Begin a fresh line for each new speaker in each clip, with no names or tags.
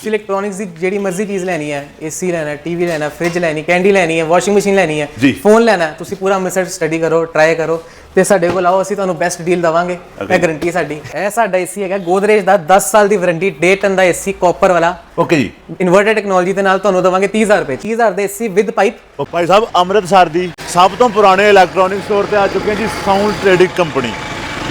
ਤੁਸੀਂ ਇਲੈਕਟ੍ਰੋਨਿਕਸ ਦੀ ਜਿਹੜੀ ਮਰਜ਼ੀ ਚੀਜ਼ ਲੈਣੀ ਹੈ ਏਸੀ ਲੈਣਾ ਟੀਵੀ ਲੈਣਾ ਫ੍ਰਿਜ ਲੈਣੀ ਕੈਂਡੀ ਲੈਣੀ ਹੈ ਵਾਸ਼ਿੰਗ ਮਸ਼ੀਨ ਲੈਣੀ ਹੈ। ਫੋਨ ਲੈਣਾ ਤੁਸੀਂ ਪੂਰਾ ਅੰਮ੍ਰਿਤਸਰ ਸਟੱਡੀ ਕਰੋ ਟਰਾਈ ਕਰੋ ਤੇ ਸਾਡੇ ਕੋਲ ਆਓ ਅਸੀਂ ਤੁਹਾਨੂੰ ਬੈਸਟ ਡੀਲ ਦਵਾਂਗੇ। ਇਹ ਗਾਰੰਟੀ ਸਾਡੀ। ਇਹ ਸਾਡਾ ਏਸੀ ਹੈਗਾ ਗੋਦਰੇਜ ਦਾ 10 ਸਾਲ ਦੀ ਵਾਰੰਟੀ ਡੇ ਟਨ ਦਾ ਏਸੀ ਕਾਪਰ ਵਾਲਾ।
ਓਕੇ ਜੀ।
ਇਨਵਰਟਰ ਟੈਕਨੋਲੋਜੀ ਦੇ ਨਾਲ ਤੁਹਾਨੂੰ ਦਵਾਂਗੇ 30000 ਰੁਪਏ। 30000 ਦੇ AC with pipe
Bhai Sahib Amritsar ਦੀ ਸਭ ਤੋਂ ਪੁਰਾਣੇ ਇਲੈਕਟ੍ਰੋਨਿਕ ਸਟੋਰ ਤੇ ਆ ਚੁੱਕੇ ਜੀ ਸਾਊਂਡ ਟ੍ਰੇਡਿੰਗ ਕੰਪਨੀ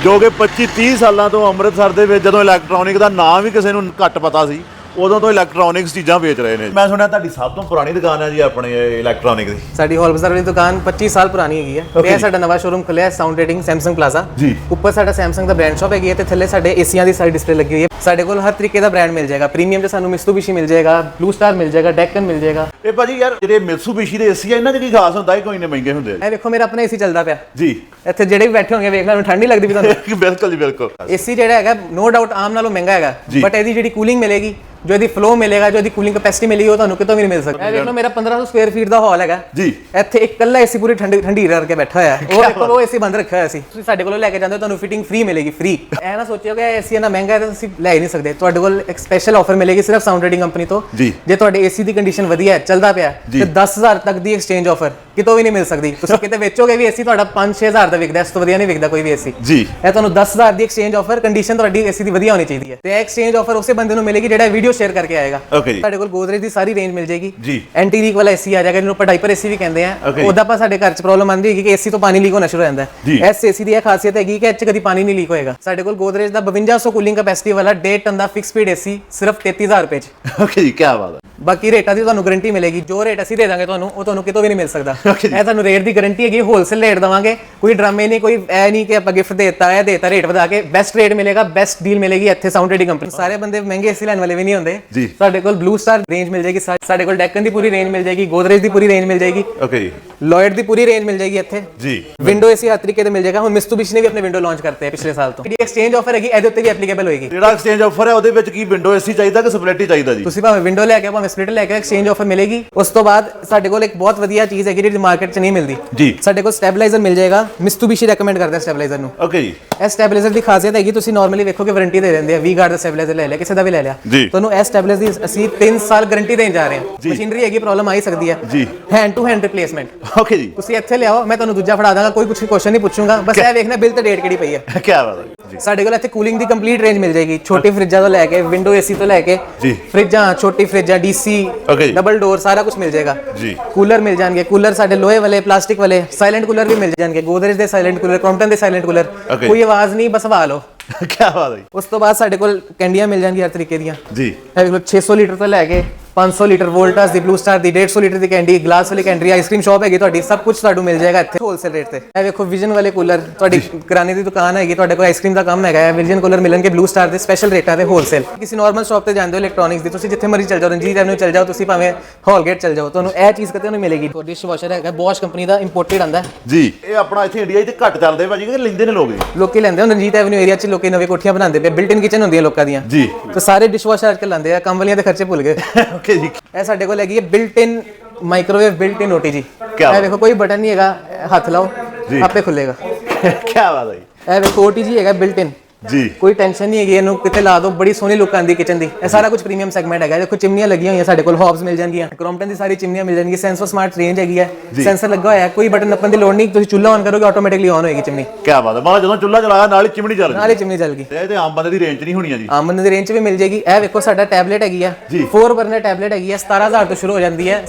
ਜੋ ਕਿ 25 30 ਸਾਲਾਂ ਤੋਂ ਅੰਮ੍ਰਿਤਸਰ ਦੇ ਵਿੱਚ ਜਦੋਂ ਇਲੈਕਟ੍ਰੋਨਿਕ ਦਾ ਨਾਮ ਵੀ ਕਿਸੇ ਨੂੰ ਘੱਟ ਪਤਾ ਸੀ ਉਦੋਂ ਤੋਂ ਇਲੈਕਟ੍ਰੋਨਿਕਸ ਚੀਜ਼ਾਂ ਵੇਚ ਰਹੇ ਨੇ ਮੈਂ ਸੁਣਿਆ ਤੁਹਾਡੀ ਸਭ ਤੋਂ ਪੁਰਾਣੀ ਦੁਕਾਨ ਹੈ ਜੀ ਆਪਣੇ ਇਲੈਕਟ੍ਰੋਨਿਕ ਦੀ।
ਸਾਡੀ ਹੋਲ ਬਾਜ਼ਾਰ ਵਾਲੀ ਦੁਕਾਨ 25 ਸਾਲ ਪੁਰਾਣੀ ਹੈਗੀ ਹੈ। ਤੇ ਇਹ ਸਾਡਾ ਨਵਾਂ ਸ਼ੋਰੂਮ ਖੁੱਲਿਆ ਹੈ ਸਾਊਂਡ ਰੇਟਿੰਗ ਸੈਮਸੰਗ ਪਲਾਜ਼ਾ
ਜੀ।
ਉੱਪਰ ਸਾਡਾ ਸੈਮਸੰਗ ਦਾ ਬ੍ਰਾਂਡ ਸ਼ਾਪ ਹੈਗੀ ਹੈ ਤੇ ਥੱਲੇ ਸਾਡੇ ਏਸੀਆਂ ਦੀ ਸਾਰੀ ਡਿਸਪਲੇ ਲੱਗੀ ਹੋਈ ਹੈ। ਸਾਡੇ ਕੋਲ ਹਰ ਤਰੀਕੇ ਦਾ ਬ੍ਰਾਂਡ ਮਿਲ ਜਾਏਗਾ। ਪ੍ਰੀਮੀਅਮ 'ਚ ਸਾਨੂੰ ਮਿਸਟੂਬਿਸ਼ੀ ਮਿਲ ਜਾਏਗਾ ਬਲੂ ਸਟਾਰ ਮਿਲ ਜਾਏਗਾ ਡੈਕਨ ਮਿਲ ਜਾਏਗਾ।
ਇਹ ਭਾਜੀ ਯਾਰ ਜਿਹੜੇ ਮਿਤਸੂਬਿਸ਼ੀ ਦੇ ਏਸੀ ਆ ਇਹਨਾਂ 'ਚ ਕੀ ਖਾਸ ਹੁੰਦਾ? ਹੈ ਕੋਈ ਇੰਨੇ ਮਹਿੰਗੇ ਹੁੰਦੇ। ਆ
ਇਹ ਵੇਖੋ ਮੇਰਾ ਆਪਣਾ ਏਸੀ ਚੱਲਦਾ ਪਿਆ।
ਜੀ।
ਇੱਥੇ ਜਿਹੜੇ ਵੀ ਬੈਠੇ ਹੋਣਗੇ ਵੇਖ ਲੈਣ ਠੰਡ ਨਹੀਂ ਲੱਗਦੀ ਵੀ ਤੁਹਾਨੂੰ।
ਬਿਲਕੁਲ ਜੀ ਬਿਲਕੁਲ।
ਏਸੀ ਜਿਹੜਾ ਹੈਗਾ ਨੋ ਡਾਊਟ ਆਮ ਨਾਲੋਂ ਮਹਿੰਗਾ ਹੈਗਾ।
ਜੀ।
ਬਟ ਇਹਦੀ ਜਿਹੜੀ ਕੂਲਿੰਗ ਮਿਲੇਗੀ ਜੋ ਇਹਦੀ ਫਲੋ ਮਿਲੇਗਾ ਜੋ ਇਹਦੀ ਕੂਲਿੰਗ ਕੈਪੈਸਿਟੀ ਮਿਲੇਗੀ ਉਹ ਤੁਹਾਨੂੰ ਕਿਤੋਂ ਵੀ ਨਹੀਂ ਮਿਲ ਸਕਦੀ। ਇਹ ਵੇਖ ਲਓ ਮੇਰਾ 1500 ਸਕੁਅਰ ਫੀਟ ਦਾ ਹਾਲ ਹੈਗਾ।
ਜੀ।
ਇੱਥੇ ਇੱਕ ਇਕੱਲਾ ਏਸੀ ਪੂਰੀ ਠੰਡੀ ਠੰਡੀ ਕਰਕੇ ਬੈਠਾ ਹੋਇਆ। ਹੈ ਉਹ ਦੇਖੋ ਉਹ ਏਸੀ ਬੰਦ ਰੱਖਿਆ ਹੋਇਆ ਸੀ। ਤੁਸੀਂ ਸਾਡੇ ਕੋਲੋਂ ਲੈ ਕੇ ਜਾਂਦੇ ਹੋ ਤੁਹਾਨੂੰ ਫਿਟਿੰਗ ਫ੍ਰੀ ਮਿਲੇਗੀ ਫ੍ਰੀ ਐ ਨਾ ਸੋਚਿਓ ਕਿ ਏਸੀ ਇੰਨਾ ਮਹਿੰਗਾ ਹੈ ਤਾਂ ਤੁਸੀਂ ਲੈ ਹੀ ਨਹੀਂ ਸਕਦੇ ਤੁਹਾਡੇ ਕੋਲ ਇੱਕ ਸਪੈਸ਼ਲ ਆਫਰ ਮਿਲੇਗੀ ਸਿਰਫ ਸਾਊਂਡ ਰੇਟਿੰਗ ਕੰਪਨੀ ਤੋਂ
ਜੀ।
ਤੁਹਾਡੇ ਏਸੀ ਦੀ ਕੰਡੀਸ਼ਨ ਵਧੀਆ ਹੈ ਚੱਲਦਾ ਪਿਆ। ਤੇ 10000 ਤੱਕ ਦੀ ਐਕਸਚੇਂਜ ਆਫਰ ਕਿਤੋਂ ਵੀ ਨਹੀਂ ਮਿਲ ਸਕਦੀ। ਤੁਸੀਂ ਕਿਤੇ ਵੇਚੋਗੇ ਵੀ ਏਸੀ ਤੁਹਾਡਾ 5-6000 ਦਾ ਵਿਕਦਾ ਇਸ ਤੋਂ ਵਧੀਆ ਨਹੀਂ ਵਿਕਦਾ ਕੋਈ ਵੀ ਏਸੀ।
ਜੀ।
ਇਹ ਤੁਹਾਨੂੰ 10000 ਦੀ ਐਕਸਚੇਂਜ ਆਫਰ ਕੰਡੀਸ਼ਨ ਤੁਹਾਡੀ ਏਸੀ ਦੀ ਵਧੀਆ ਹੋਣੀ ਚਾਹੀਦੀ ਹੈ। ਤੇ ਇਹ ਐਕਸਚੇਂਜ ਆਫਰ ਉਸੇ ਬੰਦੇ ਨੂੰ ਮਿਲੇਗੀ ਜਿਹੜਾ ਵੀਡੀਓ ਸ਼ੇਅਰ ਕਰਕੇ ਆਏਗਾ।
ਓਕੇ ਜੀ।
ਸਾਡੇ ਕੋਲ ਗੋਦਰੇਜ ਦੀ ਸਾਰੀ ਰੇਂਜ ਮਿਲ ਜਾਏਗੀ।
ਜੀ।
ਐਂਟੀ ਲੀਕ ਵਾਲਾ ਏਸੀ ਆ ਜਾਏਗਾ ਜਿਹਨੂੰ ਆਪਾਂ ਡਾਈਪਰ ਏਸੀ ਵੀ ਕਹਿੰਦੇ ਆ. ਉਹਦਾ ਆਪਾਂ ਸਾਡੇ ਘਰ 'ਚ ਪ੍ਰੋਬਲਮ ਆਉਂਦੀ ਹੈਗੀ ਕਿ ਏਸੀ ਤੋਂ ਪਾਣੀ ਲੀਕ ਹੋਣਾ ਸ਼ੁਰੂ ਹੋ ਜਾਂਦਾ। ਹੈ। ਇਸ ਏਸੀ ਦੀ ਇਹ ਖਾਸੀਅਤ ਹੈਗੀ ਕਿ ਇਹ 'ਚ ਕਦੀ ਪਾਣੀ ਨਹੀਂ ਲੀਕ ਹੋਏਗਾ। ਸਾਡੇ ਕੋਲ ਗੋਦਰੇਜ ਦਾ 5200 ਕੂਲਿੰਗ ਕੈਪੈਸਿਟੀ ਵਾਲਾ 1.5 ਟਨ ਦਾ ਫਿਕਸ ਸਪੀਡ ਏਸੀ ਸਿਰਫ 33000 ਰੁਪਏ 'ਚ।
ਓਕੇ ਜੀ ਕੀ ਬਾਤ ਹੈ।
ਬਾਕੀ ਰੇਟਾਂ ਦੀ ਤੁਹਾਨੂੰ ਗਾਰੰਟੀ ਮਿਲੇਗੀ। ਜੋ ਰੇਟ ਅਸੀਂ ਦੇ ਦਾਂਗੇ ਤੁਹਾਨੂੰ ਉਹ ਤੁਹਾਨੂੰ ਕਿਤੋਂ ਵੀ ਨਹੀਂ ਮਿਲ ਸਕਦਾ। ਇਹ ਤੁਹਾਨੂੰ ਰੇਟ ਦੀ ਗਾਰੰਟੀ ਹੈਗੀ ਹੋਲਸੇਲ ਰੇਟ ਦਵਾਂਗੇ। ਕੋਈ ਡਰਾਮੇ ਨਹੀਂ ਕੋਈ ਐ ਨਹੀਂ ਕਿ ਆਪਾਂ ਗਿਫਟ ਦੇਤਾ ਹੈ ਦੇਤਾ ਰੇਟ ਵਧਾ ਕੇ ਬੈਸਟ ਰੇਟ ਮਿਲੇਗਾ ਬੈਸਟ ਡੀਲ ਮਿਲੇਗੀ ਇੱਥੇ ਸਾਊਂਡ ਰੇਟਿੰਗ ਕੰਪਨੀ ਸਾਰੇ ਬੰਦੇ ਮਹਿੰਗੇ ਏਸੀ ਲੈਣ ਵਾਲੇ ਵੀ ਨਹੀਂ ਹੁੰਦੇ।
ਜੀ।
ਸਾਡੇ ਕੋਲ ਬਲੂ ਸਟਾਰ ਰੇਂਜ ਮਿਲ ਜਾਏਗੀ ਸਾਡੇ ਕੋਲ ਡੈਕਨ ਦੀ ਪੂਰੀ ਰੇਂਜ ਮਿਲ ਜਾਏਗੀ ਗੋਦਰੇਜ ਦੀ ਪੂਰੀ ਰੇਂਜ ਮਿਲ ਜਾਏਗੀ।
ਓਕੇ ਜੀ।
ਲੋਇਡ ਦੀ ਪੂਰੀ ਰੇਂਜ ਮਿਲ ਜਾਏਗੀ ਇੱਥੇ।
ਜੀ।
ਵਿੰਡੋ ਏਸੀ ਹਰ ਤਰੀਕੇ ਦੇ ਮਿਲ ਜਾਏਗਾ। ਹੁਣ ਮਿਸਟੂਬਿਸ਼ੀ ਨੇ ਵੀ ਆਪਣੇ ਵਿੰਡੋ ਲਾਂਚ ਕਰਤੇ ਹੈ ਪਿਛਲੇ ਸਾਲ ਤੋਂ। ਜਿਹੜੀ ਐਕਸਚੇਂਜ ਆਫਰ ਹੈਗੀ ਇਹਦੇ ਉੱਤੇ ਵੀ ਐਪਲੀਕੇਬਲ ਹੋਏਗੀ।
ਜਿਹੜਾ ਐਕਸਚੇਂਜ ਆਫਰ ਹੈ ਉਹਦੇ ਵਿੱਚ ਕੀ ਵਿੰਡੋ ਏਸੀ ਚਾਹੀਦਾ ਕਿ ਸਪਲਿਟ ਹੀ ਚਾਹੀਦਾ ਜੀ?
ਤੁਸੀਂ ਭਾਵੇਂ ਵਿੰਡੋ ਲੈ ਕੇ ਭਾਵੇਂ ਸਪਲਿਟ ਲੈ ਕੇ ਐਕਸਚੇਂਜ ਆਫਰ ਮਿਲੇਗੀ। ਉਸ ਤੋਂ ਬਾਅਦ ਸਾਡੇ ਕੋਲ ਇੱਕ ਬਹੁਤ ਵਧੀਆ ਚੀਜ਼ ਹੈਗੀ ਜਿਹੜੀ ਮਾਰਕੀਟ 'ਚ ਨਹੀਂ ਮਿਲਦੀ।
ਜੀ।
ਸਾਡੇ ਕੋਲ ਸਟੈਬਲਾਈਜ਼ਰ ਮਿਲ ਜਾਏਗਾ। ਮਿਸਟੂਬਿਸ਼ੀ ਰეკਮੈਂਡ ਕਰਦਾ ਸਟੈਬਲਾਈਜ਼ਰ ਨੂੰ।
ਓਕੇ ਜੀ।
ਇਹ ਸਟੈਬਲਾਈਜ਼ਰ ਦੀ ਖਾਸੀਅਤ ਹੈਗੀ ਤੁਸੀਂ ਨਾਰਮਲੀ ਵੇਖੋ ਕਿ ਵਾਰੰਟੀ ਦੇ ਦਿੰਦੇ ਆ। ਵੀ ਗਾਰਡ ਦਾ ਸਟੈਬਲਾਈਜ਼ਰ ਲੈ ਲਿਆ ਕਿਸੇ ਦਾ ਵੀ ਲੈ ਲਿਆ। ਤੁਹਾਨੂੰ ਇਹ ਸਟੈਬਲਾਈਜ਼ਰ ਦੀ ਅਸੀਂ 3 ਸਾਲ ਗਾਰੰਟੀ ਦੇਣ ਜਾ ਰਹੇ ਹਾਂ। ਮਸ਼ੀਨਰੀ ਹੈਗੀ ਪ੍ਰੋਬਲਮ ਆ ਹੀ ਸਕਦੀ ਹੈ।
ਜੀ।
Hand to hand replacement
okay ਜੀ।
ਤੁਸੀਂ ਇੱਥੇ ਲਿਆਓ ਮੈਂ ਤੁਹਾਨੂੰ ਦੂਜਾ ਫੜਾ ਦਾਂਗਾ ਕੋਈ ਕੁਝ ਕੁਐਸਚਨ ਨਹੀਂ ਪੁੱਛੂੰਗਾ। ਬਸ ਇਹ ਵੇਖਣਾ ਬਿੱਲ ਤੇ ਡੇਟ ਕਿਹੜੀ ਪਈ ਹੈ।
ਕੀ ਬਾਤ ਹੈ ਜੀ।
ਸਾਡੇ ਕੋਲ ਇੱਥੇ ਕੂਲਿੰਗ ਦੀ ਕੰਪਲੀਟ ਰੇਂਜ ਮਿਲ ਜਾਏਗੀ। ਛੋਟੀ ਫਰਿੱਜਾਂ ਤੋਂ ਲੈ ਕੇ ਵਿੰਡੋ ਏਸੀ ਤੋਂ ਲੈ ਕੇ।
ਜੀ।
ਫਰਿੱਜਾਂ ਛੋਟੀ ਫਰਿੱਜਾਂ ਡੀਸੀ
Okay ਜੀ।
ਡਬਲ ਡੋਰ ਸਾਰਾ ਕੁਝ ਮਿਲ ਜਾਏਗਾ
ਜੀ।
ਕੂਲਰ ਮਿਲ ਜਾਣਗੇ ਕੂਲਰ ਸਾਡੇ ਲੋਹੇ ਵਾਲੇ ਪਲਾਸਟਿਕ ਵਾਲੇ ਸਾਇਲੈਂਟ ਕੂਲਰ ਵੀ ਮਿਲ ਜਾਣਗੇ ਗੋਦਰੇਜ ਦੇ ਸਾਇਲੈਂਟ ਕੂਲਰ ਕ੍ਰੋਮਟਨ ਦੇ ਸਾਇਲੈਂਟ ਕੂਲਰ
Okay।
ਕੋਈ ਆਵਾਜ਼ ਨਹੀਂ ਬਸ ਹਵਾ ਲਓ
ਕੀ ਬਾਤ ਹੈ।
ਉਸ ਤੋਂ ਬਾਅਦ ਸਾਡੇ ਕੋਲ ਕੈਂਡੀਆਂ ਮਿਲ ਜਾਣਗੀਆਂ ਹਰ ਤਰੀਕੇ ਦੀਆਂ
ਜੀ
ਇਹ ਵੇਖ ਲਓ 600 ਲੀਟਰ ਤੋਂ ਲੈ ਕੇ 500 ਲੀਟਰ ਵੋਲਟਾਸ ਦੀ ਬਲੂ ਸਟਾਰ ਦੀ 150 ਲੀਟਰ ਦੀ ਕੈਂਡੀ ਗਲਾਸ ਵਾਲੀ ਕੈਂਡੀ ਆਈਸਕ੍ਰੀਮ ਸ਼ਾਪ ਹੈਗੀ ਤੁਹਾਡੀ ਸਭ ਕੁਝ ਤੁਹਾਨੂੰ ਮਿਲ ਜਾਏਗਾ ਇੱਥੇ ਹੋਲਸੇਲ ਰੇਟ ਤੇ। ਇਹ ਵੇਖੋ ਵਿਜ਼ਨ ਵਾਲੇ ਕੂਲਰ ਤੁਹਾਡੀ ਕਿਰਾਣੇ ਦੀ ਦੁਕਾਨ ਹੈਗੀ ਤੁਹਾਡੇ ਕੋਲ ਆਈਸਕ੍ਰੀਮ ਦਾ ਕੰਮ ਹੈਗਾ ਹੈ ਵਿਜ਼ਨ ਕੂਲਰ ਮਿਲਣਗੇ ਬਲੂ ਸਟਾਰ ਦੇ ਸਪੈਸ਼ਲ ਰੇਟਾਂ ਤੇ ਹੋਲਸੇਲ ਕਿਸੇ ਨਾਰਮਲ ਸ਼ਾਪ ਤੇ ਜਾਂਦੇ ਹੋ ਇਲੈਕਟ੍ਰੋਨਿਕਸ ਦੀ ਤੁਸੀਂ ਜਿੱਥੇ ਮਰਜ਼ੀ ਚੱਲ ਜਾਓ ਰਣਜੀਤ ਐਵਨਿਊ ਚੱਲ ਜਾਓ ਤੁਸੀਂ ਭਾਵੇਂ ਹਾਲਗੇਟ ਚੱਲ ਜਾਓ ਤੁਹਾਨੂੰ ਇਹ ਚੀਜ਼ ਕਿਤੇ ਨਹੀਂ ਮਿਲੇਗੀ। ਤੁਹਾਡੀ ਡਿਸ਼ਵਾਸ਼ਰ ਹੈਗਾ ਬੋਸ਼ ਕੰਪਨੀ ਦਾ ਇੰਪੋਰਟਡ ਆਂਦਾ
ਜੀ। ਇਹ ਆਪਣਾ ਇੱਥੇ ਇੰਡੀਆ 'ਚ ਘੱਟ ਚੱਲਦੇ ਭਾਜੀ ਕਿ ਲੈਂਦੇ ਨੇ ਲੋਕ
ਲੋਕੀ ਲੈਂਦੇ ਹੋ ਰਣਜੀਤ ਐਵਨਿਊ ਏਰੀਆ 'ਚ ਲੋਕੀ ਨਵੇਂ ਕੋਠੀਆਂ ਬਣਾਉਂਦੇ ਪਏ ਬਿਲਟ ਇਨ ਕਿਚਨ ਹੁੰਦੀਆਂ ਲੋਕਾਂ ਦੀਆਂ।
ਜੀ।
ਤੇ ਸਾਰੇ ਡਿਸ਼ਵਾਸ਼ਰ ਅੱਜਕੱਲ ਲਾਉਂਦੇ ਆ ਕੰਮ ਵਾਲੀਆਂ ਦੇ ਖਰਚੇ ਭੁੱਲ ਗਏ।
ਓਕੇ ਜੀ
ਇਹ ਸਾਡੇ ਕੋਲ ਹੈਗੀ ਹੈ built in microwave built in OTG.
ਕਿਆ
ਇਹ ਵੇਖੋ ਕੋਈ ਬਟਨ ਨਹੀਂ ਹੈਗਾ ਇਹ ਹੱਥ ਲਾਓ
ਜੀ।
ਆਪੇ ਖੁੱਲੇਗਾ।
ਕੀ ਬਾਤ ਹੈ ਜੀ।
ਇਹ ਵੇਖੋ ਓਟੀ ਜੀ ਹੈਗਾ ਬਿਲਟ ਇਨ
ਜੀ।
ਕੋਈ ਟੈਨਸ਼ਨ ਨਹੀਂ ਹੈਗੀ ਇਹਨੂੰ ਕਿਤੇ ਲਾ ਦਿਓ ਬੜੀ ਸੋਹਣੀ ਲੁੱਕ ਆਂਦੀ ਕਿਚਨ ਦੀ। ਇਹ ਸਾਰਾ ਕੁਝ ਪ੍ਰੀਮੀਅਮ ਸੈਗਮੈਂਟ ਹੈਗਾ ਦੇਖੋ ਚਿਮਨੀਆਂ ਲੱਗੀਆਂ ਹੋਈਆਂ ਸਾਡੇ ਕੋਲ ਹੌਬਸ ਮਿਲ ਜਾਣਗੀਆਂ। ਕ੍ਰੋਮਟਨ ਦੀ ਸਾਰੀ ਚਿਮਨੀਆਂ ਮਿਲ ਜਾਣਗੀਆਂ ਸੈਂਸਰ ਸਮਾਰਟ ਰੇਂਜ ਹੈਗੀ ਹੈ। ਸੈਂਸਰ ਲੱਗਾ ਹੋਇਆ ਹੈ ਕੋਈ ਬਟਨ ਨੱਪਣ ਦੀ ਲੋੜ ਨਹੀਂ ਤੁਸੀਂ ਚੁੱਲ੍ਹਾ ਔਨ ਕਰੋਗੇ ਆਟੋਮੈਟਿਕਲੀ ਔਨ ਹੋਏਗੀ ਚਿਮਨੀ।
ਕੀ ਬਾਤ ਹੈ ਮਤਲਬ ਜਦੋਂ ਚੁੱਲ੍ਹਾ ਚਲਾਇਆ ਨਾਲ ਹੀ ਚਿਮਣੀ ਚੱਲ
ਨਾਲੇ ਚਿਮਨੀ ਚੱਲ ਗਈ।
ਗਈ ਇਹ ਤੇ ਆਮ ਬੰਦੇ ਦੀ ਰੇਂਜ ਨਹੀਂ ਹੋਣੀਆਂ ਜੀ
ਆਮ ਬੰਦੇ ਦੀ ਰੇਂਜ ਵੀ ਮਿਲ ਜਾਏਗੀ। ਇਹ ਵੇਖੋ ਸਾਡਾ ਟੈਬਲੇਟ ਹੈਗੀ ਆ।
ਜੀ।
4 ਬਰਨਰ ਟੈਬਲੇਟ ਹੈਗੀ ਆ 17000 ਤੋਂ ਸ਼ੁਰੂ ਹੋ ਜਾਂਦੀ ਹੈ।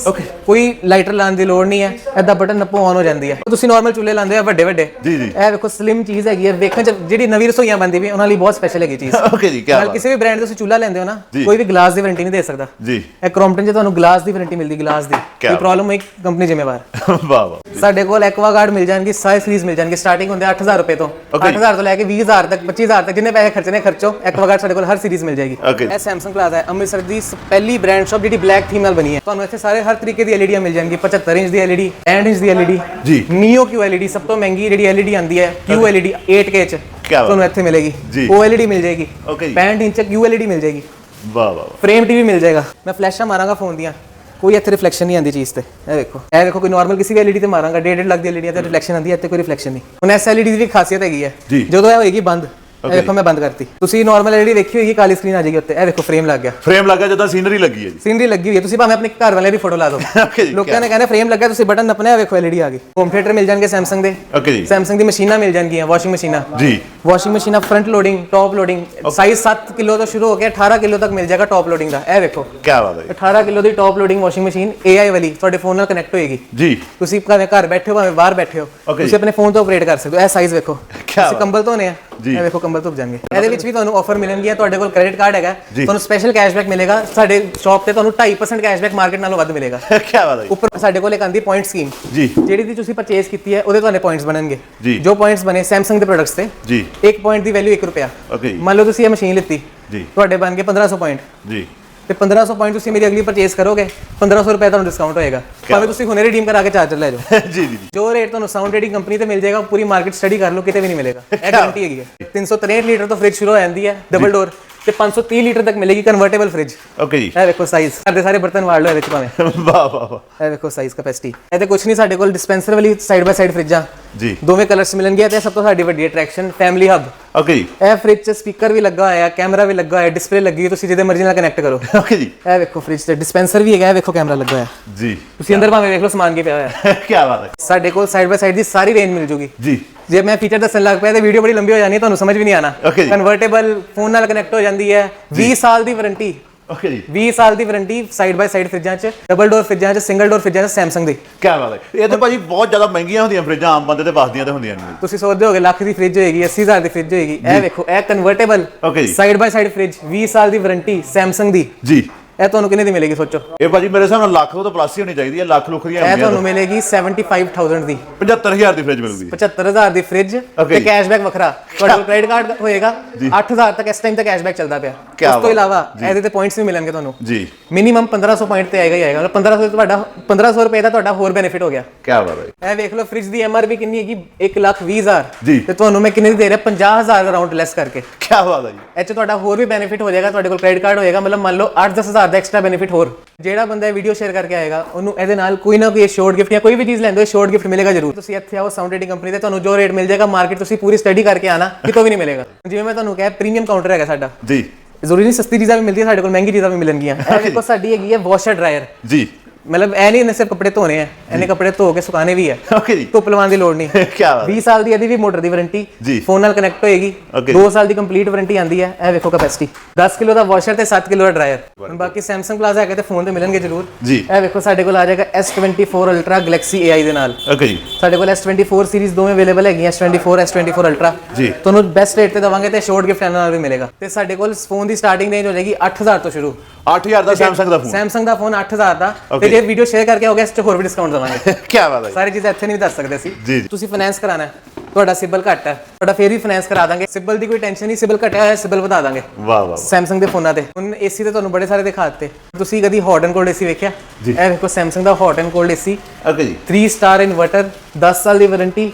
ਕੋਈ ਲਾਈਟਰ ਲਾਉਣ ਦੀ ਲੋੜ ਨਹੀਂ ਹੈ ਐਦਾਂ ਬਟਨ ਨੱਪੋ ਔਨ ਹੋ ਜਾਂਦੀ ਹੈ। ਤੁਸੀਂ ਨਾਰਮਲ ਚੁੱਲ੍ਹੇ ਲਾਉਂਦੇ ਆ ਵੱਡੇ ਵੱਡੇ
ਜੀ ਜੀ।
ਇਹ ਵੇਖੋ ਸਲਿਮ ਚੀਜ਼ ਹੈਗੀ ਹੈ ਵੇਖਣ ਚ ਜਿਹੜੀ ਨਵੀਂ ਰਸੋਈਆਂ ਬਣਦੀ ਵੀ ਉਹਨਾਂ ਲਈ ਬਹੁਤ ਸਪੈਸ਼ਲ ਹੈਗੀ ਚੀਜ਼।
ਓਕੇ ਜੀ ਕੀ
ਨਾਲ
ਬਾਤ।
ਕਿਸੇ ਵੀ ਬ੍ਰਾਂਡ ਦੇ ਤੁਸੀਂ ਚੁੱਲ੍ਹਾ ਲੈਂਦੇ ਹੋ ਨਾ
ਜੀ।
ਕੋਈ ਵੀ ਗਲਾਸ ਦੀ ਵਾਰੰਟੀ ਨਹੀਂ ਦੇ ਸਕਦਾ।
ਜੀ।
ਇਹ ਕ੍ਰੋਮਟਨ 'ਚ ਤੁਹਾਨੂੰ ਗਲਾਸ ਦੀ ਵਾਰੰਟੀ ਮਿਲਦੀ ਗਲਾਸ ਦੀ। ਕੋਈ ਪ੍ਰੋਬਲਮ ਹੋਈ ਕੰਪਨੀ ਜ਼ਿੰਮੇਵਾਰ।
ਵਾਹ ਵਾਹ।
ਸਾਡੇ ਕੋਲ ਐਕਵਾਗਾਰਡ ਮਿਲ ਜਾਣਗੇ ਸਾਰੇ ਸੀਰੀਜ਼ ਮਿਲ ਜਾਣਗੇ ਸਟਾਰਟਿੰਗ ਹੁੰਦੇ 8000 ਰੁਪਏ ਤੋਂ।
Okay।
8000 ਤੋਂ ਲੈ ਕੇ 20000 ਤੱਕ 25000 ਤੱਕ ਜਿੰਨੇ ਪੈਸੇ ਖਰਚਣੇ ਖਰਚੋ। ਐਕਵਾਗਾਰਡ ਸਾਡੇ ਕੋਲ ਹਰ ਸੀਰੀਜ਼ ਮਿਲ ਜਾਏਗੀ।
Okay।
ਇਹ ਸੈਮਸੰਗ ਪਲਾਜ਼ਾ ਹੈ ਅੰਮ੍ਰਿਤਸਰ ਦੀ ਸ- ਪਹਿਲੀ ਬ੍ਰਾਂਡ ਸ਼ਾਪ ਜਿਹੜੀ ਬਲੈਕ ਥੀਮ ਨਾਲ ਬਣੀ ਹੈ। ਤੁਹਾਨੂੰ ਇੱਥੇ ਸਾਰੇ ਹਰ ਤਰੀਕੇ ਦੀ ਐਲਈਡੀਆਂ ਮਿਲ ਜਾਣਗੀ 75 ਇੰਚ ਦੀ ਐਲਈਡੀ 65 ਇੰਚ ਦੀ ਐਲਈਡੀ
ਜੀ।
ਨੀਓ ਕਿਊ ਐਲਈਡੀ ਸਭ ਤੋਂ ਮਹਿੰਗੀ ਜਿਹੜੀ ਐਲਈਡੀ ਆਂਦੀ ਹੈ ਕਿਊ ਐਲਈਡੀ 8K ਚ
ਬਾਤ।
ਤੁਹਾਨੂੰ ਇੱਥੇ ਮਿਲੇਗੀ।
ਜੀ।
OLED ਮਿਲ ਜਾਏਗੀ।
Okay ਜੀ।
65 ਇੰਚ ਕਿਊ ਐਲਈਡੀ ਮਿਲ ਜਾਏਗੀ।
ਵਾਹ ਵਾਹ।
ਫਰੇਮ ਟੀਵੀ ਮਿਲ ਜਾਏਗਾ। ਮੈਂ ਫਲੈਸ਼ਾਂ ਮਾਰਾਂਗਾ ਫੋਨ ਦੀਆਂ। ਕੋਈ ਇੱਥੇ ਰਿਫਲੈਕਸ਼ਨ ਨਹੀਂ ਆਉਂਦੀ ਚੀਜ਼ ਤੇ। ਇਹ ਦੇਖੋ। ਇਹ ਦੇਖੋ ਕੋਈ ਨਾਰਮਲ ਕਿਸੇ ਵੀ ਐਲਈਡੀ ਤੇ ਮਾਰਾਂਗਾ। 1.5 ਲੱਖ ਦੀ ਐਲਈਡੀ ਤੇ ਰਿਫਲੈਕਸ਼ਨ ਆਉਂਦੀ ਹੈ ਇੱਥੇ ਕੋਈ ਰਿਫਲੈਕਸ਼ਨ ਨਹੀਂ। ਹੁਣ ਐਸ ਐਲਈਡੀ ਦੀ ਵੀ ਖਾਸੀਅਤ ਹੈਗੀ ਹੈ
ਜੀ।
ਜਦੋਂ ਇਹ ਹੋਏਗੀ ਬੰਦ। ਇਹ ਦੇਖੋ ਮੈਂ ਬੰਦ ਕਰਤੀ। ਤੁਸੀਂ ਨਾਰਮਲ ਐਲਈਡੀ ਦੇਖੀ ਹੋਏਗੀ ਕਾਲੀ ਸਕਰੀਨ ਆ ਜਾਏਗੀ ਉੱਤੇ। ਇਹ ਦੇਖੋ ਫਰੇਮ ਲੱਗ ਗਿਆ।
ਫਰੇਮ ਲੱਗਾ ਜਿੱਦਾਂ ਸੀਨਰੀ ਲੱਗੀ ਹੈ ਜੀ।
ਸੀਨਰੀ ਲੱਗੀ ਹੋਈ ਹੈ। ਤੁਸੀਂ ਭਾਵੇਂ ਆਪਣੇ ਘਰ ਵਾਲੇ ਦੀ ਫੋਟੋ ਲਾ ਦਿਓ।
ਓਕੇ ਜੀ
ਲੋਕਾਂ ਨੇ ਕਹਿੰਦੇ ਫਰੇਮ ਲੱਗਾ ਤੁਸੀਂ ਬਟਨ ਨੱਪਣਾ ਵੇਖੋ ਐਲਈਡੀ ਆ ਗਈ। ਹੋਮ ਥੀਏਟਰ ਮਿਲ ਜਾਣਗੇ ਸੈਮਸੰਗ ਦੇ।
ਓਕੇ ਜੀ।
ਸੈਮਸੰਗ ਦੀ ਮਸ਼ੀਨਾਂ ਮਿਲ ਜਾਣਗੀਆਂ ਵਾਸ਼ਿੰਗ ਮਸ਼ੀਨਾਂ।
ਜੀ।
ਵਾਸ਼ਿੰਗ ਮਸ਼ੀਨਾਂ front loading top loading size 7 kilo ਤੋਂ ਸ਼ੁਰੂ ਹੋ ਕੇ 18 ਕਿਲੋ ਤੱਕ ਮਿਲ ਜਾਏਗਾ ਟੌਪ ਲੋਡਿੰਗ ਦਾ। ਇਹ ਵੇਖੋ।
ਕੀ ਬਾਤ ਹੈ
18 ਕਿਲੋ ਦੀ top loading washing machine AI ਵਾਲੀ ਤੁਹਾਡੇ ਫੋਨ ਨਾਲ ਕਨੈਕਟ ਹੋਏਗੀ।
ਜੀ।
ਤੁਸੀਂ ਭਾਵੇਂ ਘਰ ਬੈਠੇ ਹੋ ਭਾਵੇਂ ਬਾਹਰ ਬੈਠੇ ਹੋ ਤੁਸੀਂ ਆਪਣੇ ਫੋਨ ਤੋਂ ਆਪਰੇਟ ਕਰ ਸਕਦੇ ਹੋ। ਇਹ ਸਾਈਜ਼ ਵੇਖੋ। ਤੁਸੀਂ। ਕੰਬਲ ਧੋਨੇ ਆ। ਇਹ ਵੇਖੋ ਕੰਬਲ ਧੁੱਪ ਜਾਣਗੇ। ਇਹਦੇ ਵਿੱਚ ਵੀ ਤੁਹਾਨੂੰ ਆਫਰ ਮਿਲਣਗੀਆਂ। ਤੁਹਾਡੇ ਕੋਲ ਕ੍ਰੈਡਿਟ ਕਾਰਡ ਹੈਗਾ। ਤੁਹਾਨੂੰ ਸਪੈਸ਼ਲ ਕੈਸ਼ਬੈਕ ਮਿਲੇਗਾ। ਸਾਡੇ ਸ਼ਾਪ ਤੇ ਤੁਹਾਨੂੰ 2.5% ਕੈਸ਼ਬੈਕ ਮਾਰਕੀਟ ਨਾਲੋਂ ਵੱਧ ਮਿਲੇਗਾ।
ਕੀ ਬਾਤ ਹੈ?
ਉੱਪਰ ਸਾਡੇ ਕੋਲ ਇੱਕ ਆਂਦੀ ਪੁਆਇੰਟ ਸਕੀਮ
ਜੀ।
ਜਿਹੜੀ ਦੀ ਤੁਸੀਂ ਪਰਚੇਸ ਕੀਤੀ ਹੈ ਉਹਦੇ ਤੁਹਾਨੂੰ ਪੁਆਇੰਟਸ ਬਣਨਗੇ।
ਜੀ।
ਪੁਆਇੰਟਸ ਬਣੇ ਸੈਮਸੰਗ ਦੇ ਪ੍ਰੋਡਕਟਸ ਤੇ
ਜੀ।
ਇੱਕ ਪੁਆਇੰਟ ਦੀ ਵੈਲਿਊ 1 ਰੁਪਿਆ।
ਓਕੇ ਜੀ।
ਮੰਨ ਲਓ ਤੁਸੀਂ ਇਹ ਮਸ਼ੀਨ ਲਿੱਤੀ
ਜੀ।
ਤੁਹਾਡੇ ਬਣ ਗਏ 1500 ਪੁਆਇੰਟ
ਜੀ।
ਤੇ 1500 ਪੁਆਇੰਟ ਤੁਸੀਂ ਮੇਰੀ ਅਗਲੀ ਪਰਚੇਸ ਕਰੋਗੇ 1500 ਰੁਪਏ ਤੁਹਾਨੂੰ ਡਿਸਕਾਊਂਟ ਹੋਏਗਾ। ਭਾਵੇਂ ਤੁਸੀਂ ਹੁਣੇ ਰਿਡੀਮ ਕਰਾ ਕੇ ਚਾਰਜਰ ਲੈ ਜਾਓ।
ਜੀ ਜੀ ਜੀ।
ਜੋ ਰੇਟ ਤੁਹਾਨੂੰ ਸਾਊਂਡ ਰੇਟਿੰਗ ਕੰਪਨੀ ਤੇ ਮਿਲ ਜਾਏਗਾ ਪੂਰੀ ਮਾਰਕੀਟ ਸਟੱਡੀ ਕਰ ਲਓ ਕਿਤੇ ਵੀ ਨਹੀਂ ਮਿਲੇਗਾ। ਇਹ ਗਾਰੰਟੀ ਹੈਗੀ ਹੈ। 363 ਲੀਟਰ ਤੋਂ ਫ੍ਰਿਜ ਸ਼ੁਰੂ ਹੋ ਜਾਂਦੀ ਹੈ ਡਬਲ ਡੋਰ ਤੇ 530 ਲੀਟਰ ਤੱਕ ਮਿਲੇਗੀ ਕਨਵਰਟੇਬਲ ਫ੍ਰਿਜ
ਓਕੇ ਜੀ।
ਇਹ ਵੇਖੋ ਸਾਈਜ਼ ਸਾਡੇ ਸਾਰੇ ਬਰਤਨ ਵਾੜ ਲਓ ਇਹਦੇ ਵਿੱਚ ਭਾਵੇਂ।
ਵਾਹ ਵਾਹ ਵਾਹ।
ਇਹ ਵੇਖੋ ਸਾਈਜ਼ ਕੈਪੈਸਿਟੀ ਇਹ ਤੇ ਕੁਝ ਨਹੀਂ ਸਾਡੇ ਕੋਲ ਡਿਸਪੈਂਸਰ ਵਾਲੀ ਸਾਈਡ ਬਾਈ ਸਾਈਡ ਫ੍ਰਿਜਾਂ
ਜੀ।
ਦੋਵੇਂ ਕਲਰਸ ਮਿਲਣਗੇ ਤੇ ਸਭ ਤੋਂ ਸਾਡੀ ਵੱਡੀ ਅਟਰੈਕਸ਼ਨ ਫੈਮਿਲੀ ਹੱਬ
ਓਕੇ ਜੀ।
ਇਹ ਫ੍ਰਿਜ 'ਚ ਸਪੀਕਰ ਵੀ ਲੱਗਾ ਹੋਇਆ ਹੈ ਕੈਮਰਾ ਵੀ ਲੱਗਾ ਹੋਇਆ ਡਿਸਪਲੇ ਲੱਗੀ ਹੈ ਤੁਸੀਂ ਜਿਹਦੇ ਮਰਜ਼ੀ ਨਾਲ ਕਨੈਕਟ ਕਰੋ।
ਓਕੇ ਜੀ।
ਇਹ ਵੇਖੋ ਫ੍ਰਿਜ ਤੇ ਡਿਸਪੈਂਸਰ ਵੀ ਹੈਗਾ ਇਹ ਵੇਖੋ ਕੈਮਰਾ ਲੱਗਾ ਹੋਇਆ।
ਜੀ।
ਤੁਸੀਂ ਅੰਦਰ ਭਾਵੇਂ ਵੇਖ ਲਓ ਸਮਾਨ ਕੀ ਪਿਆ ਹੋਇਆ। ਹੈ
ਕੀ ਬਾਤ ਹੈ।
ਸਾਡੇ ਕੋਲ ਸਾਈਡ ਬਾਈ ਸਾਈਡ ਦੀ ਸਾਰੀ ਰੇਂਜ ਮਿਲ ਜੂਗੀ।
ਜੀ।
ਜੇ ਮੈਂ ਫੀਚਰ ਦੱਸਣ ਲੱਗ ਪਿਆ ਤੇ ਵੀਡੀਓ ਬੜੀ ਲੰਬੀ ਹੋ ਜਾਣੀ ਤੁਹਾਨੂੰ ਸਮਝ ਵੀ ਨਹੀਂ ਆਣਾ। ਕਨਵਰਟੇਬਲ ਫੋਨ ਨਾਲ ਕਨੈਕਟ ਹੋ ਜਾਂਦੀ ਹੈ। 20 ਸਾਲ ਦੀ ਵਾਰੰਟੀ
ਓਕੇ ਜੀ।
20 ਸਾਲ ਦੀ ਵਾਰੰਟੀ ਸਾਈਡ ਬਾਈ ਸਾਈਡ ਫ੍ਰਿਜਾਂ 'ਚ ਡਬਲ ਡੋਰ ਫ੍ਰਿਜਾਂ 'ਚ ਸਿੰਗਲ ਡੋਰ ਫ੍ਰਿਜਾਂ 'ਚ ਸੈਮਸੰਗ ਦੀ।
ਕੀ ਬਾਤ ਹੈ। ਇਹ ਤਾਂ ਭਾਜੀ ਬਹੁਤ ਜ਼ਿਆਦਾ ਮਹਿੰਗੀਆਂ ਹੁੰਦੀਆਂ ਫਰਿੱਜਾਂ ਆਮ ਬੰਦੇ ਤੇ ਵੱਸਦੀਆਂ ਤੇ ਹੁੰਦੀਆਂ ਨਹੀਂ।
ਤੁਸੀਂ ਸੋਚਦੇ ਹੋਗੇ ਲੱਖ ਦੀ ਫ੍ਰਿਜ ਹੋਏਗੀ 80000 ਦੀ ਫ੍ਰਿਜ ਹੋਏਗੀ। ਇਹ ਵੇਖੋ ਇਹ ਕਨਵਰਟੇਬਲ
Okay ਜੀ।
ਸਾਈਡ ਬਾਈ ਸਾਈਡ ਫ੍ਰਿਜ 20 ਸਾਲ ਦੀ ਵਾਰੰਟੀ ਸੈਮਸੰਗ ਦੀ।
ਜੀ।
ਇਹ ਤੁਹਾਨੂੰ ਕਿੰਨੇ ਦੀ ਮਿਲੇਗੀ ਸੋਚੋ?
ਇਹ ਭਾਜੀ ਮੇਰੇ ਹਿਸਾਬ ਨਾਲ ਲੱਖ ਤੋਂ ਤਾਂ ਪਲੱਸ ਹੀ ਹੋਣੀ ਚਾਹੀਦੀ ਹੈ ਲੱਖ ਲੁੱਖ ਦੀਆਂ
ਇਹ ਤੁਹਾਨੂੰ ਮਿਲੇਗੀ 75000 ਦੀ।
75000 ਦੀ ਫ੍ਰਿਜ ਮਿਲੂਗੀ।
75000 ਦੀ ਫ੍ਰਿਜ ਤੇ। ਕੈਸ਼ਬੈਕ ਵੱਖਰਾ। ਤੁਹਾਡੇ ਕ੍ਰੈਡਿਟ ਕਾਰਡ ਹੋਏਗਾ 8000 ਤੱਕ ਇਸ ਟਾਈਮ ਤੱਕ ਕੈਸ਼ਬੈਕ ਚੱਲਦਾ ਪਿਆ। ਉਸ ਤੋਂ। ਇਲਾਵਾ ਇਹਦੇ ਤੇ ਪੁਆਇੰਟਸ ਵੀ ਮਿਲਣਗੇ ਤੁਹਾਨੂੰ।
ਜੀ।
ਮਿਨੀਮਮ 1500 ਪੁਆਇੰਟ ਤੇ ਆਏਗਾ ਹੀ ਆਏਗਾ। ਮਤਲਬ 1500 ਤੇ ਤੁਹਾਡਾ 1500 ਰੁਪਏ ਦਾ ਤੁਹਾਡਾ ਹੋਰ ਬੈਨੀਫਿਟ ਹੋ ਗਿਆ।
ਕੀ ਬਾਤ ਹੈ।
ਇਹ ਵੇਖ ਲਓ ਫ੍ਰਿਜ ਦੀ ਐਮਆਰਪੀ ਕਿੰਨੀ ਹੈਗੀ? 120000
ਜੀ।
ਤੇ ਤੁਹਾਨੂੰ ਮੈਂ ਕਿੰਨੇ ਦੀ ਦੇ ਰਿਹਾ? 50000 ਅਰਾਊਂਡ ਲੈਸ ਕਰਕੇ।
ਕੀ ਬਾਤ ਹੈ ਜੀ।
ਇਹ 'ਚ ਤੁਹਾਡਾ ਹੋਰ ਵੀ ਬੈਨੀਫਿਟ ਹੋ ਜਾਏਗਾ ਤੁਹਾਡੇ ਕੋਲ ਕ੍ਰੈਡਿਟ ਕਾਰਡ ਹੋਏਗਾ। ਮਤਲਬ ਮੰਨ ਲਓ 8-10000 ਦਾ ਐਕਸਟਰਾ ਬੈਨੀਫਿਟ ਹੋਰ। ਜਿਹੜਾ ਬੰਦਾ ਇਹ ਵੀਡੀਓ ਸ਼ੇਅਰ ਕਰਕੇ ਆਏਗਾ ਉਹਨੂੰ ਇਹਦੇ ਨਾਲ ਕੋਈ ਨਾ ਕੋਈ ਸ਼ੋਰਟ ਗਿਫਟ ਜਾਂ ਕੋਈ ਵੀ ਚੀਜ਼ ਲੈਂਦੇ ਹੋ ਸ਼ੋਰਟ ਗਿਫਟ ਮਿਲੇਗਾ ਜ਼ਰੂਰ। ਤੁਸੀਂ ਇੱਥੇ ਆਓ ਸਾਊਂਡ ਰੇਟਿੰਗ ਕੰਪਨੀ ਤੇ ਤੁਹਾਨੂੰ ਜੋ ਰੇਟ ਮਿਲ ਜਾਏਗਾ ਮਾਰਕੀਟ ਤੁਸੀਂ ਪੂਰੀ ਸਟੱਡੀ ਕਰਕੇ ਆਣਾ ਕਿਤੋਂ ਵੀ ਨਹੀਂ ਮਿਲੇਗਾ। ਜਿਵੇਂ ਮੈਂ ਤੁਹਾਨੂੰ ਕਿਹਾ ਪ੍ਰੀਮੀਅਮ ਕਾਊਂਟਰ ਹੈਗਾ ਸਾਡਾ।
ਜੀ।
ਜ਼ਰੂਰੀ ਨਹੀਂ ਸਸਤੀ ਚੀਜ਼ਾਂ ਵੀ ਮਿਲਦੀਆਂ ਸਾਡੇ ਕੋਲ ਮਹਿੰਗੀ ਚੀਜ਼ਾਂ ਵੀ ਮਿਲਣਗੀਆਂ। ਇਹ ਦੇਖੋ ਸਾਡੀ ਹੈਗੀ ਹੈ ਵਾਸ਼ਰ ਡਰਾਇਰ
ਜੀ।
ਮਤਲਬ ਇਹ ਨਹੀਂ ਇਹਨੇ ਸਿਰਫ ਕੱਪੜੇ ਧੋਣੇ ਆ ਇਹਨੇ ਕੱਪੜੇ ਧੋ ਕੇ ਸੁਕਾਣੇ ਵੀ ਹੈ
ਓਕੇ ਜੀ।
ਧੁੱਪ ਲਵਾਉਣ ਦੀ ਲੋੜ ਨਹੀਂ।
ਕੀ ਬਾਤ
20 ਸਾਲ ਦੀ ਇਹਦੀ ਵੀ ਮੋਟਰ ਦੀ ਵਾਰੰਟੀ। ਫੋਨ ਨਾਲ ਕਨੈਕਟ ਹੋਏਗੀ।
Okay
2 ਸਾਲ ਦੀ ਕੰਪਲੀਟ ਵਾਰੰਟੀ ਆਂਦੀ ਹੈ ਇਹ ਵੇਖੋ ਕੈਪੈਸਿਟੀ 10 ਕਿਲੋ ਦਾ ਵਾਸ਼ਰ ਤੇ 7 ਕਿਲੋ ਦਾ ਡਰਾਇਰ ਹੁਣ ਬਾਕੀ Samsung ਪਲਾਜ਼ਾ ਹੈਗਾ ਤੇ ਫੋਨ ਤੇ ਮਿਲਣਗੇ ਜ਼ਰੂਰ।
ਜੀ।
ਇਹ ਵੇਖੋ ਸਾਡੇ ਕੋਲ ਆ ਜਾਏਗਾ S24 Ultra Galaxy AI ਦੇ ਨਾਲ।
ਓਕੇ ਜੀ।
ਸਾਡੇ ਕੋਲ S24 ਸੀਰੀਜ਼ ਦੋਵੇਂ ਅਵੇਲੇਬਲ ਹੈਗੀਆਂ S24 S24 Ultra
ਜੀ।
ਤੁਹਾਨੂੰ ਬੈਸਟ ਰੇਟ ਤੇ ਦਵਾਂਗੇ ਤੇ ਸ਼ੋਰਟ ਗਿਫਟ ਨਾਲ ਵੀ ਮਿਲੇਗਾ। ਤੇ ਸਾਡੇ ਕੋਲ ਫੋਨ ਦੀ ਸਟਾਰਟਿੰਗ ਰੇਂਜ ਹੋ ਜਾਏਗੀ 8000 ਤੋਂ ਸ਼ੁਰੂ।
8000 ਦਾ Samsung ਦਾ ਫੋਨ
Samsung ਦਾ ਫੋਨ 8000 ਦਾ ਤੇ ਜੇ ਵੀਡੀਓ ਸ਼ੇਅਰ ਕਰਕੇ ਆਓਗੇ ਇਸ 'ਚ ਹੋਰ ਵੀ ਡਿਸਕਾਊਂਟ ਦਵਾਂਗੇ।
ਕੀ ਬਾਤ ਹੈ
ਸਾਰੀ ਚੀਜ਼ਾਂ ਇੱਥੇ ਨਹੀਂ ਦੱਸ ਸਕਦੇ ਸੀ
ਜੀ, ਜੀ।
ਤੁਸੀਂ ਫਾਈਨੈਂਸ ਕਰਾਣਾ ਹੈ ਤੁਹਾਡਾ ਸਿਬਲ ਘੱਟ ਹੈ ਤੁਹਾਡਾ ਫੇਰ ਵੀ ਫਾਈਨੈਂਸ ਕਰਾ ਦਾਂਗੇ। ਸਿਬਲ ਦੀ ਕੋਈ ਟੈਨਸ਼ਨ ਨਹੀਂ ਸਿਬਲ ਘਟਿਆ ਹੋਇਆ ਸਿਬਲ ਵਧਾ ਦਾਂਗੇ।
ਵਾਹ ਵਾਹ
Samsung ਦੇ ਫੋਨਾਂ ਤੇ। ਹੁਣ ਏਸੀ ਤੇ ਤੁਹਾਨੂੰ ਬੜੇ ਸਾਰੇ ਦਿਖਾ ਦਿੱਤੇ। ਤੁਸੀਂ ਕਦੀ ਹੌਟ ਐਂਡ ਕੋਲਡ ਏਸੀ ਵੇਖਿਆ। ਇਹ ਵੇਖੋ Samsung the hot and cold AC
okay ਜੀ।
3 ਸਟਾਰ ਇਨਵਰਟਰ 10 ਸਾਲ ਦੀ ਵਾਰੰਟੀ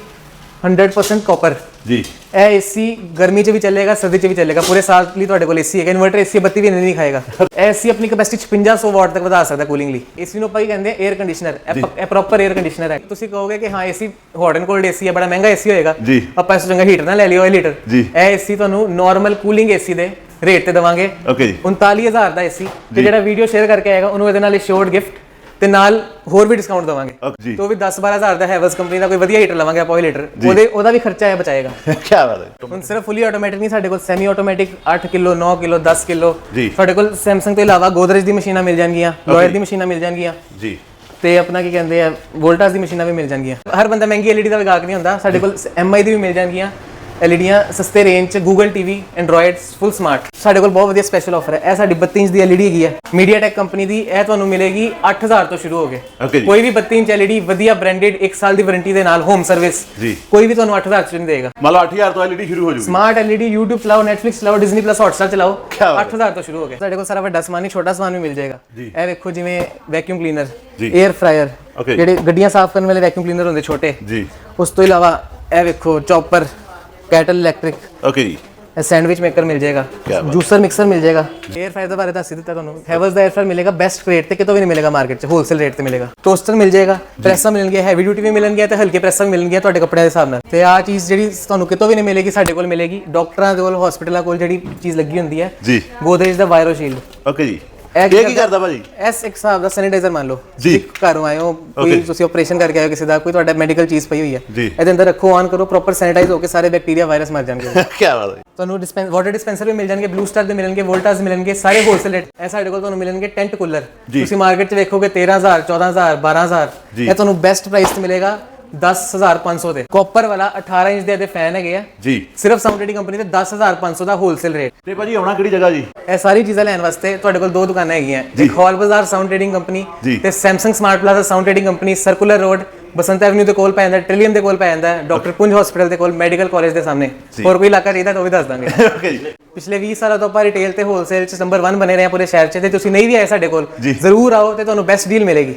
100% ਕਾਪਰ
ਜੀ।
ਇਹ ਏਸੀ ਗਰਮੀ 'ਚ ਵੀ ਚੱਲੇਗਾ ਸਰਦੀ 'ਚ ਵੀ ਚੱਲੇਗਾ। ਪੂਰੇ ਸਾਲ ਲਈ ਤੁਹਾਡੇ ਕੋਲ ਏਸੀ ਹੈਗਾ। ਇਨਵਰਟਰ ਏਸੀ ਬੱਤੀ ਵੀ ਨਹੀਂ ਖਾਏਗਾ। ਇਹ ਏਸੀ ਆਪਣੀ ਕੈਪੈਸਿਟੀ 5600 ਵਾਟ ਤੱਕ ਵਧਾ ਸਕਦਾ ਕੂਲਿੰਗ ਲਈ। ਏਸੀ ਨੂੰ ਆਪਾਂ ਹੀ ਕਹਿੰਦੇ ਆ 에ਅਰ ਕੰਡੀਸ਼ਨਰ ਇਹ ਪ੍ਰੋਪਰ 에ਅਰ ਕੰਡੀਸ਼ਨਰ ਹੈ। ਤੁਸੀਂ ਕਹੋਗੇ ਕਿ ਹਾਂ AC hot and cold AC ਹੈ ਬੜਾ ਮਹਿੰਗਾ ਏਸੀ ਹੋਏਗਾ। ਆਪਾਂ ਇਸ ਤੋਂ ਚੰਗਾ ਹੀਟਰ ਨਾ ਲੈ ਲਿਓ ਇਹ ਹੀਟਰ
ਜੀ।
ਇਹ ਏਸੀ ਤੁਹਾਨੂੰ ਨਾਰਮਲ ਕੂਲਿੰਗ ਏਸੀ ਦੇ ਰੇਟ ਤੇ ਦਵਾਂਗੇ।
ਓਕੇ ਜੀ।
39000 ਦਾ ਏਸੀ ਤੇ ਜਿਹੜਾ ਵੀਡੀਓ ਸ਼ੇਅਰ ਕਰਕੇ ਆਏਗਾ ਉਹਨੂੰ ਇਹਦੇ ਨਾਲ ਸ਼ੋਰਟ ਗਿਫਟ ਤੇ ਨਾਲ ਹੋਰ ਵੀ ਡਿਸਕਾਊਂਟ ਦਵਾਂਗੇ। ਤੇ ਵੀ 10 12000 ਦਾ ਹੈਵਲਸ ਕੰਪਨੀ ਦਾ ਕੋਈ ਵਧੀਆ ਹੀਟਰ ਲਵਾਂਗੇ ਆਪਾਂ ਹੀਟਰ ਉਹਦੇ ਉਹਦਾ ਵੀ ਖਰਚਾ ਹੈ ਬਚਾਏਗਾ।
ਕੀ ਬਾਤ ਹੈ।
ਹੁਣ ਸਿਰਫ ਫੁੱਲੀ ਆਟੋਮੈਟਿਕ ਨਹੀਂ ਸਾਡੇ ਕੋਲ semi automatic 8 kilo 9 kilo 10 kilo. ਸਾਡੇ ਕੋਲ Samsung ਤੋਂ ਇਲਾਵਾ ਗੋਦਰੇਜ ਦੀ ਮਸ਼ੀਨਾਂ ਮਿਲ ਜਾਣਗੀਆਂ ਲੋਇਰ ਦੀ ਮਸ਼ੀਨਾਂ ਮਿਲ ਜਾਣਗੀਆਂ।
ਜੀ।
ਤੇ ਆਪਣਾ ਕੀ ਕਹਿੰਦੇ ਆ ਵੋਲਟਾਸ ਦੀ ਮਸ਼ੀਨਾਂ ਵੀ ਮਿਲ ਜਾਣਗੀਆਂ। ਹਰ ਬੰਦਾ ਮਹਿੰਗੀ LED ਦਾ ਵਿਗਾਕ ਨਹੀਂ ਹੁੰਦਾ ਸਾਡੇ ਕੋਲ MI ਦੀ ਵੀ ਮਿਲ ਜਾਣਗੀਆਂ। ਐਲਈਡੀਆਂ ਸਸਤੇ ਰੇਂਜ ਚ Google TV Android full smart ਸਾਡੇ ਕੋਲ ਬਹੁਤ ਵਧੀਆ ਸਪੈਸ਼ਲ ਆਫਰ ਹੈ। ਇਹ ਸਾਡੀ 32 ਇੰਚ ਦੀ LED ਹੈਗੀ ਹੈ। MediaTek ਕੰਪਨੀ ਦੀ ਇਹ ਤੁਹਾਨੂੰ ਮਿਲੇਗੀ 8000 ਤੋਂ ਸ਼ੁਰੂ ਹੋ ਕੇ। ਕੋਈ ਵੀ 32 ਇੰਚ LED ਵਧੀਆ ਬ੍ਰਾਂਡਡ 1 ਸਾਲ ਦੀ ਵਾਰੰਟੀ ਦੇ ਨਾਲ ਹੋਮ ਸਰਵਿਸ। ਕੋਈ ਵੀ ਤੁਹਾਨੂੰ 8000 ਚ ਨਹੀਂ ਦੇਗਾ।
ਮਤਲਬ 8000 ਤੋਂ LED ਸ਼ੁਰੂ ਹੋ ਜੂਗੀ।
ਸਮਾਰਟ LED YouTube ਚਲਾਓ Netflix ਚਲਾਓ Disney Plus Hotstar ਚਲਾਓ
ਕਿਆ ਬਾਤ
8000 ਤੋਂ ਸ਼ੁਰੂ ਹੋ ਗਿਆ ਸਾਡੇ ਕੋਲ ਸਾਰਾ ਵੱਡਾ ਸਮਾਨ ਹੀ ਛੋਟਾ ਸਮਾਨ ਵੀ ਮਿਲ ਜਾਏਗਾ। ਇਹ ਵੇਖੋ ਜਿਵੇਂ ਵੈਕਿਊਮ ਕਲੀਨਰ। Air fryer. ਜਿਹੜੇ ਗੱਡੀਆਂ ਸਾਫ਼ ਕਰਨ ਵਾਲੇ ਵੈਕਿਊਮ ਕਲੀਨਰ ਹੁੰਦੇ ਛੋਟੇ।
ਜੀ।
ਉਸ ਤੋਂ ਇਲਾਵਾ ਇਹ ਵੇਖੋ ਚੌਪਰ ਕੈਟਲ ਇਲੈਕਟ੍ਰਿਕ।
ਓਕੇ ਜੀ।
ਸੈਂਡਵਿਚ ਮੇਕਰ ਮਿਲ ਜਾਏਗਾ।
ਕਿਆ ਬਾਤ।
ਜੂਸਰ ਮਿਕਸਰ ਮਿਲ ਜਾਏਗਾ। 에ਅਰ ਫਰਾਇਰ ਦੇ ਬਾਰੇ ਦੱਸ ਹੀ ਦਿੱਤਾ ਤੁਹਾਨੂੰ। ਹੈਵਲਸ ਦਾ 에ਅਰ ਫਰਾਇਰ ਮਿਲੇਗਾ ਬੈਸਟ ਰੇਟ ਤੇ ਕਿਤੋਂ ਵੀ ਨਹੀਂ ਮਿਲੇਗਾ ਮਾਰਕੀਟ 'ਚ ਹੋਲਸੇਲ ਰੇਟ ਤੇ ਮਿਲੇਗਾ। ਟੋਸਟਰ ਮਿਲ ਜਾਏਗਾ ਪ੍ਰੈਸਾਂ ਮਿਲਣਗੀਆਂ ਹੈਵੀ ਡਿਊਟੀ ਵੀ ਮਿਲਣਗੀਆਂ ਤੇ ਹਲਕੇ ਪ੍ਰੈਸਾਂ ਵੀ ਮਿਲਣਗੀਆਂ ਤੁਹਾਡੇ ਕੱਪੜਿਆਂ ਦੇ ਹਿਸਾਬ ਨਾਲ। ਤੇ ਆਹ ਚੀਜ਼ ਜਿਹੜੀ ਤੁਹਾਨੂੰ ਕਿਤੋਂ ਵੀ ਨਹੀਂ ਮਿਲੇਗੀ ਸਾਡੇ ਕੋਲ ਮਿਲੇਗੀ। ਡਾਕਟਰਾਂ ਦੇ ਕੋਲ ਹਸਪੀਟਲਾਂ ਕੋਲ ਜਿਹੜੀ ਚੀਜ਼ ਲੱਗੀ ਹੁੰਦੀ ਹੈ
ਜੀ।
ਗੋਦਰੇਜ ਦਾ ਵਾਇਰੋ ਸ਼ੀਲਡ
ਓਕੇ ਜੀ।
ਇਹ
ਕੀ ਕਰਦਾ? ਭਾਜੀ?
ਐਸ ਇੱਕ ਹਿਸਾਬ ਦਾ ਸੈਨੀਟਾਈਜ਼ਰ ਮੰਨ ਲਓ।
ਜੀ।
ਘਰੋਂ ਆਏ ਹੋ ਕੋਈ ਤੁਸੀਂ ਆਪਰੇਸ਼ਨ ਕਰਕੇ ਆਏ ਹੋ ਕਿਸੇ ਦਾ ਕੋਈ ਤੁਹਾਡਾ ਮੈਡੀਕਲ ਚੀਜ਼ ਪਈ ਹੋਈ ਹੈ। ਇਹਦੇ ਅੰਦਰ ਰੱਖੋ ਆਨ ਕਰੋ ਪ੍ਰੋਪਰ ਸੈਨੀਟਾਈਜ਼ ਹੋ ਕੇ ਸਾਰੇ ਬੈਕਟੀਰੀਆ ਵਾਇਰਸ ਮਰ ਜਾਣਗੇ।
ਕੀ ਬਾਤ ਹੈ।
ਤੁਹਾਨੂੰ ਡਿਸਪੈਂਸ ਵਾਟਰ ਡਿਸਪੈਂਸਰ ਵੀ ਮਿਲ ਜਾਣਗੇ ਬਲੂ ਸਟਾਰ ਦੇ ਮਿਲਣਗੇ ਵੋਲਟਾਸ ਮਿਲਣਗੇ ਸਾਰੇ ਹੋਲਸੇਲ ਰੇਟ ਇਹ ਸਾਡੇ ਕੋਲ ਤੁਹਾਨੂੰ ਮਿਲਣਗੇ ਟੈਂਟ ਕੂਲਰ। ਤੁਸੀਂ ਮਾਰਕੀਟ 'ਚ ਵੇਖੋਗੇ 13000 14000 12000
ਜੀ।
ਇਹ ਤੁਹਾਨੂੰ ਬੈਸਟ ਪ੍ਰਾਈਸ ਤੇ ਮਿਲੇਗਾ। 10500 ਦੇ। ਕਾਪਰ ਵਾਲਾ 18 ਇੰਚ ਦੇ ਇਹਦੇ ਫੈਨ ਹੈਗੇ ਆ।
ਜੀ।
ਸਿਰਫ ਸਾਊਂਡ ਰੇਟਿੰਗ ਕੰਪਨੀ ਤੇ 10500 ਦਾ ਹੋਲਸੇਲ ਰੇਟ
ਤੇ ਭਾਜੀ ਆਉਣਾ ਕਿਹੜੀ ਜਗ੍ਹਾ ਜੀ?
ਇਹ ਸਾਰੀ ਚੀਜ਼ਾਂ ਲੈਣ ਵਾਸਤੇ ਤੁਹਾਡੇ ਕੋਲ ਦੋ ਦੁਕਾਨਾਂ ਹੈਗੀਆਂ। ਇੱਕ Hall Bazaar sound trading company. ਤੇ Samsung smart plaza sound trading company circular road Basant avenue ਦੇ ਕੋਲ ਪੈ ਜਾਂਦਾ ਟ੍ਰਿਲੀਅਮ ਦੇ ਕੋਲ ਪੈ ਜਾਂਦਾ ਡਾਕਟਰ ਪੁੰਜ ਹਸਪੀਟਲ ਦੇ ਕੋਲ ਮੈਡੀਕਲ ਕਾਲਜ ਦੇ ਸਾਹਮਣੇ। ਹੋਰ ਕੋਈ ਇਲਾਕਾ ਚਾਹੀਦਾ ਤਾਂ ਉਹ ਵੀ ਦੱਸ ਦਾਂਗੇ।
ਓਕੇ ਜੀ।
ਪਿਛਲੇ 20 ਸਾਲਾਂ ਤੋਂ ਆਪਾਂ ਰਿਟੇਲ ਤੇ ਹੋਲਸੇਲ ਚ ਨੰਬਰ 1 ਬਣੇ ਰਹੇ ਹਾਂ ਪੂਰੇ ਸ਼ਹਿਰ 'ਚ ਤੇ ਤੁਸੀਂ ਨਹੀਂ ਵੀ ਆਏ ਸਾਡੇ ਕੋਲ। ਜ਼ਰੂਰ ਆਓ ਤੇ ਤੁਹਾਨੂੰ ਬੈਸਟ ਡੀਲ ਮਿਲੇਗੀ।